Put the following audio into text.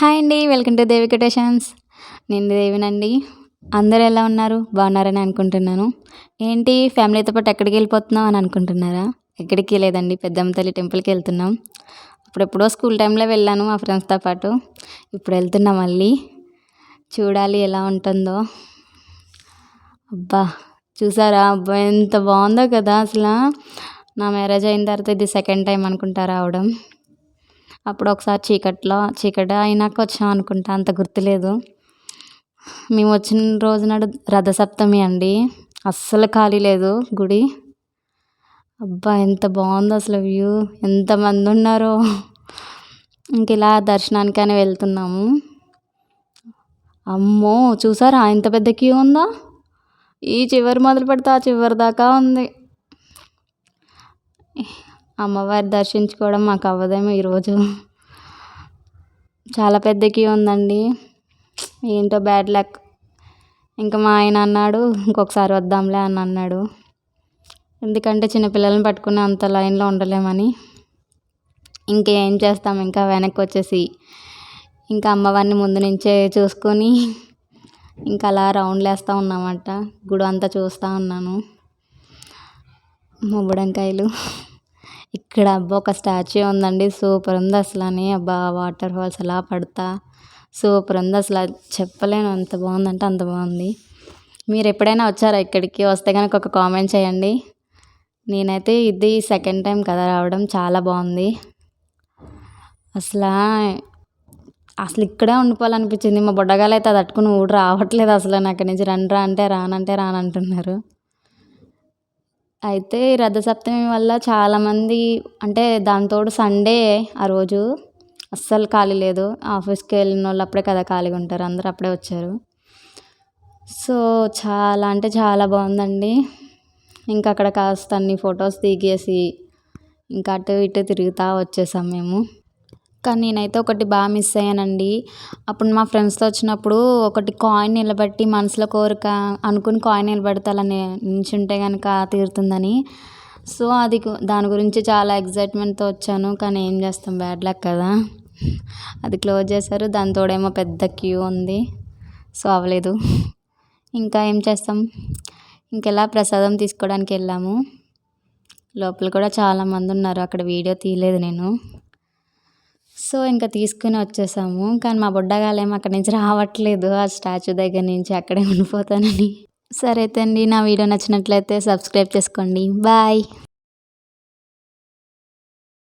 Hi అండి welcome to Devi quotations నేను దేవినండి. అందరు ఎలా ఉన్నారు? బాగున్నారని అనుకుంటున్నాను. ఏంటి ఫ్యామిలీతో పాటు ఎక్కడికి వెళ్ళిపోతున్నాం అని అనుకుంటున్నారా? ఎక్కడికి లేదండి పెద్దమ్మ తల్లి టెంపుల్కి వెళ్తున్నాం. అప్పుడెప్పుడో స్కూల్ టైంలో వెళ్ళాను మా ఫ్రెండ్స్తో పాటు. ఇప్పుడు వెళ్తున్నాం మళ్ళీ. చూడాలి ఎలా ఉంటుందో. అబ్బా చూసారా? అబ్బా ఎంత బాగుందో కదా అసలు. నా మ్యారేజ్ అయిన తర్వాత ఇది సెకండ్ టైం అనుకుంటా రావడం. అప్పుడు ఒకసారి చీకట్లో చీకటి అయినాక వచ్చాం అనుకుంటా అంత గుర్తులేదు. మేము వచ్చిన రోజు నాడు రథసప్తమి అండి. అస్సలు ఖాళీ లేదు గుడి. అబ్బా ఎంత బాగుందో అసలు వ్యూ. ఎంతమంది ఉన్నారో. ఇంక ఇలా దర్శనానికని వెళ్తున్నాము. అమ్మో చూసారా? ఎంత పెద్ద క్యూ ఉందో? ఈ చివరి మొదలు పెడితే ఆ చివరి దాకా ఉంది. అమ్మవారి దర్శించుకోవడం మాకు అవ్వదేమో ఈరోజు. చాలా పెద్ద క్యూ ఉందండి. ఏంటో బ్యాడ్ లక్. ఇంకా మా ఆయన అన్నాడు ఇంకొకసారి వద్దాంలే అని అన్నాడు. ఎందుకంటే చిన్నపిల్లల్ని పట్టుకుని అంత లైన్లో ఉండలేమని. ఇంకేం చేస్తాం? ఇంకా వెనక్కి వచ్చేసి ఇంకా అమ్మవారిని ముందు నుంచే చూసుకొని ఇంకా అలా రౌండ్లు వేస్తూ ఉన్నామంట. గుడి అంతా చూస్తూ ఉన్నాను. ముబ్బడంకాయలు ఇక్కడ అబ్బా ఒక స్టాచ్యూ ఉందండి. సూపర్ ఉంది అసలు అని అబ్బా వాటర్ ఫాల్స్ అలా పడతా. సూపర్ ఉంది అసలు. చెప్పలేను అంత బాగుందంటే అంత బాగుంది. మీరు ఎప్పుడైనా వచ్చారా ఇక్కడికి? వస్తే కనుక ఒక కామెంట్ చేయండి. నేనైతే ఇది సెకండ్ టైం కదా రావడం. చాలా బాగుంది. అసలు అసలు ఇక్కడే ఉండిపోవాలనిపించింది. మా బుడ్డగాలు అయితే అది అట్టుకుని ఊడు రావట్లేదు అసలు. నాకు నుంచి రండ్రా అంటే రానంటే రానంటున్నారు. అయితే ఈ రథసప్తమి వల్ల చాలామంది అంటే దాంతోడు సండే ఆ రోజు. అస్సలు ఖాళీ లేదు. ఆఫీస్కి వెళ్ళిన వాళ్ళు అప్పుడే కదా ఖాళీగా ఉంటారు. అందరూ అప్పుడే వచ్చారు. సో చాలా అంటే చాలా బాగుందండి. ఇంకా అక్కడ కాస్త అన్ని ఫొటోస్ దిగేసి ఇంకా అటు ఇటు తిరుగుతూ వచ్చేసాం మేము. కానీ నేనైతే ఒకటి బాగా మిస్ అయ్యానండి. అప్పుడు మా ఫ్రెండ్స్తో వచ్చినప్పుడు ఒకటి కాయిన్ నిలబెట్టి మనసులో కోరిక అనుకుని కాయిన్ నిలబెడితే అలా నించుంటే కనుక తీరుతుందని. సో అది దాని గురించి చాలా ఎగ్జైట్మెంట్తో వచ్చాను. కానీ ఏం చేస్తాం? బ్యాడ్ లక్ కదా. అది క్లోజ్ చేశారు. దాని తోడేమో పెద్ద క్యూ ఉంది. సో అవ్వలేదు. ఇంకా ఏం చేస్తాం? ఇంకెలా ప్రసాదం తీసుకోవడానికి వెళ్ళాము? లోపల కూడా చాలామంది ఉన్నారు. అక్కడ వీడియో తీయలేదు నేను. సో ఇంకా తీసుకుని వచ్చేసాము. కానీ మా బుడ్డగాలేమో అక్కడి నుంచి రావట్లేదు. ఆ స్టాచ్యూ దగ్గర నుంచి అక్కడే ఉండిపోతానని. సరే అయితే అండి నా వీడియో నచ్చినట్లయితే సబ్స్క్రైబ్ చేసుకోండి. బాయ్.